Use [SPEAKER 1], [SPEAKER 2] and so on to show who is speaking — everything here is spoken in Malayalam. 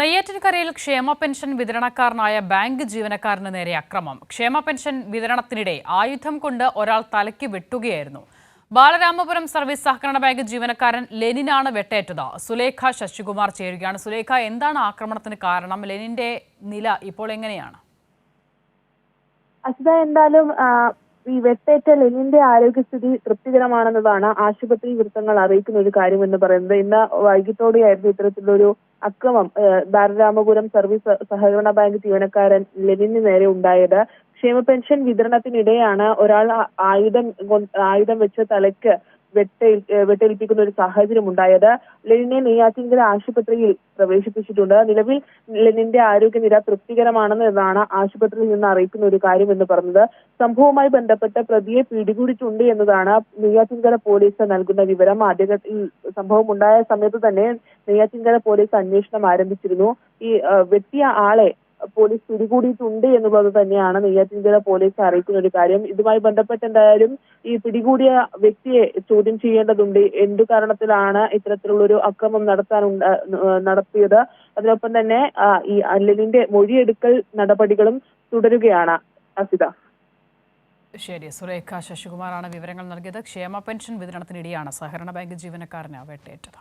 [SPEAKER 1] നെയ്യാറ്റിൻകരയിൽ ക്ഷേമ പെൻഷൻ വിതരണക്കാരനായ ബാങ്ക് ജീവനക്കാരന് നേരെ അക്രമം. ക്ഷേമ പെൻഷൻ വിതരണത്തിനിടെ ആയുധം കൊണ്ട് ഒരാൾ തലയ്ക്ക് വെട്ടുകയായിരുന്നു. ബാലരാമപുരം സർവീസ് സഹകരണ ബാങ്ക് ജീവനക്കാരൻ ലെനിനാണ് വെട്ടേറ്റത്. സുലേഖ ശശികുമാർ ചേരുകയാണ്. സുലേഖ എന്താണ് ആക്രമണത്തിന് കാരണം? ലെനിന്റെ നില ഇപ്പോൾ എങ്ങനെയാണ്?
[SPEAKER 2] അസിത എന്തായാലും ഈ വെട്ടേറ്റ ലെനിന്റെ ആരോഗ്യസ്ഥിതി തൃപ്തികരമാണെന്നതാണ് ആശുപത്രി വൃത്തങ്ങൾ അറിയിക്കുന്ന ഒരു കാര്യം എന്ന് പറയുന്നത്. ഇന്ന് വൈകിട്ടോടെയായിരുന്നു ഇത്തരത്തിലൊരു അക്രമം. ബാലരാമപുരം സർവീസ് സഹകരണ ബാങ്ക് ജീവനക്കാരൻ ലെനിന് നേരെ ഉണ്ടായത് ക്ഷേമ പെൻഷൻ വിതരണത്തിനിടെയാണ് ഒരാൾ ആയുധം ആയുധം വെച്ച് തലയ്ക്ക് വെട്ടേൽ വെട്ടേൽപ്പിക്കുന്ന ഒരു സാഹചര്യം ഉണ്ടായത്. ലെനിനെ നെയ്യാറ്റിൻകര ആശുപത്രിയിൽ പ്രവേശിപ്പിച്ചിട്ടുണ്ട്. നിലവിൽ ലെനിന്റെ ആരോഗ്യനില തൃപ്തികരമാണെന്ന് എന്നാണ് ആശുപത്രിയിൽ നിന്ന് അറിയിക്കുന്ന ഒരു കാര്യം എന്ന് പറഞ്ഞത്. സംഭവവുമായി ബന്ധപ്പെട്ട് പ്രതിയെ പിടികൂടിയിട്ടുണ്ട് എന്നതാണ് നെയ്യാറ്റിൻകര പോലീസ് നൽകുന്ന വിവരം. ആദ്യഘട്ടത്തിൽ സംഭവം ഉണ്ടായ സമയത്ത് തന്നെ നെയ്യാറ്റിൻകര പോലീസ് അന്വേഷണം ആരംഭിച്ചിരുന്നു. ഈ വെട്ടിയ ആളെ പോലീസ് പിടികൂടിയിട്ടുണ്ട് എന്നുള്ളത് തന്നെയാണ് നെയ്യാറ്റിൻകര പോലീസ് അറിയിക്കുന്ന ഒരു കാര്യം. ഇതുമായി ബന്ധപ്പെട്ട് എന്തായാലും ഈ പിടികൂടിയ വ്യക്തിയെ ചോദ്യം ചെയ്യേണ്ടതുണ്ട്. എന്തു കാരണത്തിലാണ് ഇത്തരത്തിലുള്ള ഒരു അക്രമം നടത്താൻ നടത്തിയത്? അതിനൊപ്പം തന്നെ ഈ അല്ലലിന്റെ മൊഴിയെടുക്കൽ നടപടികളും തുടരുകയാണ്. അസിത.
[SPEAKER 1] ശരി സുരേഖ ശശികുമാറാണ് വിവരങ്ങൾ നൽകിയത്. ക്ഷേമ പെൻഷൻ വിതരണത്തിനിടെയാണ് സഹകരണ ബാങ്ക് ജീവനക്കാരന് വെട്ടേറ്റത്